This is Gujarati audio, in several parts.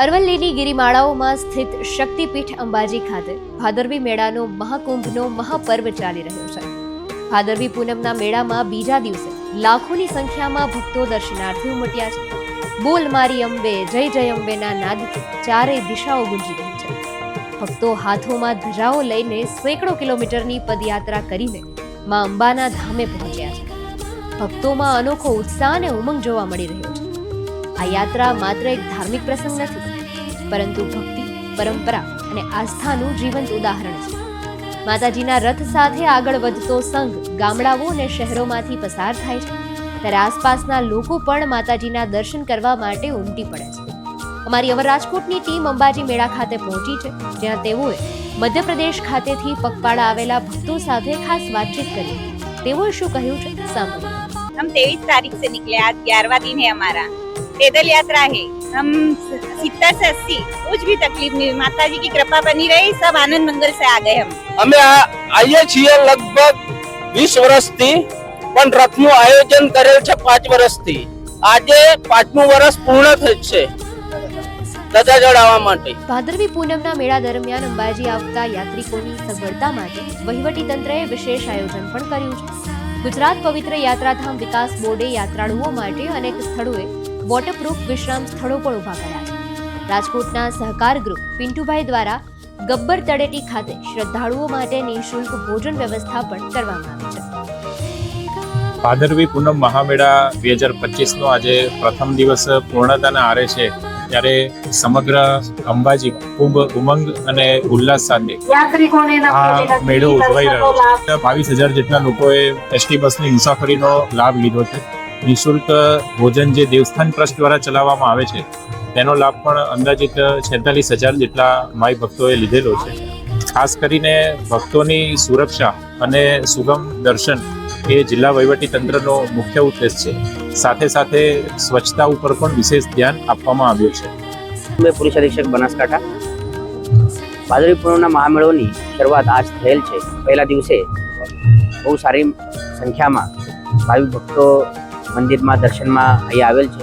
અરવલ્લીની ગિરિમાળાઓમાં સ્થિત શક્તિપીઠ અંબાજી ખાતે ભાદરવી મેળાનો મહાકુંભનો મહાપર્વ ચાલી રહ્યો છે. ભાદરવી પૂનમના મેળામાં બીજા દિવસે લાખોની સંખ્યામાં ભક્તો દર્શનાર્થે ઉમટ્યા છે. બોલ મારી અંબે, જય જય અંબેના નાદથી ચારેય દિશાઓ ગુંજી રહી છે. ભક્તો હાથોમાં ધજાઓ લઈને સેંકડો કિલોમીટરની પદયાત્રા કરીને માં અંબાના ધામે પહોંચ્યા છે. ભક્તોમાં અનોખો ઉત્સાહ અને ઉમંગ જોવા મળી રહ્યો છે. આ યાત્રા માત્ર એક ધાર્મિક પ્રસંગ નથી પરંતુ ભક્તિ, પરંપરા અને આસ્થાનું જીવંત ઉદાહરણ છે. માતાજીના રથ સાથે આગળ વધતો સંઘ ગામડાઓ અને શહેરોમાંથી પસાર થાય છે. ત્યારે આસપાસના લોકો પણ માતાજીના દર્શન કરવા માટે ઉમટી પડે છે. અમારી અવર રાજકોટની ટીમ અંબાજી મેળા ખાતે પહોંચી છે, જ્યાં તેઓએ મધ્યપ્રદેશ ખાતેથી પગપાળા આવેલા ભક્તો સાથે ખાસ વાતચીત કરી. તેઓએ શું કહ્યું છે? સાંભળો. હમ 23 તારીખ સે નિકલે આજ 11વાં દિન પેદલ યાત્રા હે. हम सितर से अस्सी कुछ भी तकलीफ नहीं हुई माता जी की कृपा बनी रही सब आनंद मंगल से आ गए हम અમે આ- આવીએ છીએ લગભગ વીસ વર્ષથી પણ રથનું આયોજન કરેલ છે પાંચ વર્ષથી આજે પાંચમું વર્ષ પૂર્ણ થયું છે ધજા ચડાવવા માટે ભાદરવી પૂનમના મેળા દરમિયાન અંબાજી આવતા યાત્રિકોની સગવડતા માટે વહીવટી તંત્રએ વિશેષ આયોજન પણ કર્યું છે ગુજરાત પવિત્ર યાત્રાધામ વિકાસ બોર્ડે યાત્રાળુઓ માટે અનેક સ્થળોએ વોટરપ્રૂફ વિશ્રામ સ્થળો પણ ઊભા કર્યા. છે રાજકોટના સહકાર ગ્રુપ પિન્ટુભાઈ દ્વારા ગબ્બર તળેટી ખાતે શ્રદ્ધાળુઓ માટે નિઃશુલ્ક ભોજન વ્યવસ્થા પણ કરવામાં આવી છે. ભાદરવી પૂનમ મહામેળા બે હજાર પચીસનો આજે પ્રથમ દિવસ પૂર્ણતાના આરે છે ત્યારે સમગ્ર અંબાજી ખૂબ ઉમંગ અને ઉલ્લાસ સાથે આ મેળો ઉજવાઈ રહ્યો છે. બાવીસ હજાર જેટલા લોકોએ એસટી બસની મુસાફરીનો લાભ લીધો છે. નિઃશુલ્ક ભોજન જે દેવસ્થાન ટ્રસ્ટ દ્વારા ચલાવવામાં આવે છે, તેનો લાભ પણ અંદાજિત છેતાલીસ હજાર જેટલા માઈ ભક્તોએ લીધેલો છે. ખાસ કરીને ભક્તોની સુરક્ષા અને સુગમ દર્શન એ જિલ્લા વહીવટી તંત્રનો મુખ્ય ઉદ્દેશ છે. સાથે સાથે સ્વચ્છતા ઉપર પણ વિશેષ ધ્યાન આપવામાં આવ્યું છે. મેં પોલીસ અધિક્ષક બનાસકાંઠા ભાદરવી પૂનમના મહામેળોની શરૂઆત આજ થયેલ છે. પહેલા દિવસે બહુ સારી સંખ્યામાં ભાવિ ભક્તો મંદિરમાં દર્શનમાં અહીં આવેલ છે.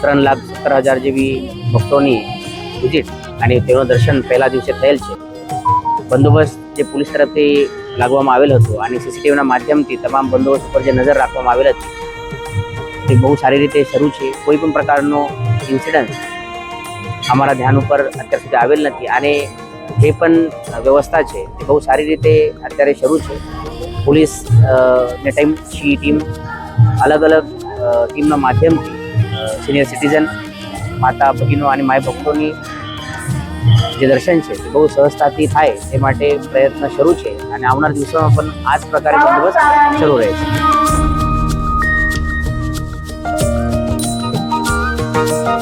ત્રણ લાખ સત્તર હજાર જેવી ભક્તોની વિઝિટ અને તેનું દર્શન પહેલા દિવસે થયેલ છે. બંદોબસ્ત જે પોલીસ તરફથી લાગવામાં આવેલ હતો અને સીસીટીવીના માધ્યમથી તમામ બંદોબસ્ત ઉપર જે નજર રાખવામાં આવેલ હતી, તે બહુ સારી રીતે શરૂ છે. કોઈ પણ પ્રકારનો ઇન્સિડન્ટ અમારા ધ્યાન ઉપર અત્યાર સુધી આવેલ નથી અને જે પણ વ્યવસ્થા છે, તે બહુ સારી રીતે અત્યારે શરૂ છે. પોલીસ ને ટીમ સી ટીમ અલગ અલગ ટીમના માધ્યમથી સિનિયર સિટીઝન માતા ભગીનો અને માય ભક્તોની જે દર્શન છે તે બહુ સહજતાથી થાય તે માટે પ્રયત્ન શરૂ છે અને આવનાર દિવસોમાં પણ આ જ પ્રકારે બંદોબસ્ત શરૂ રહે છે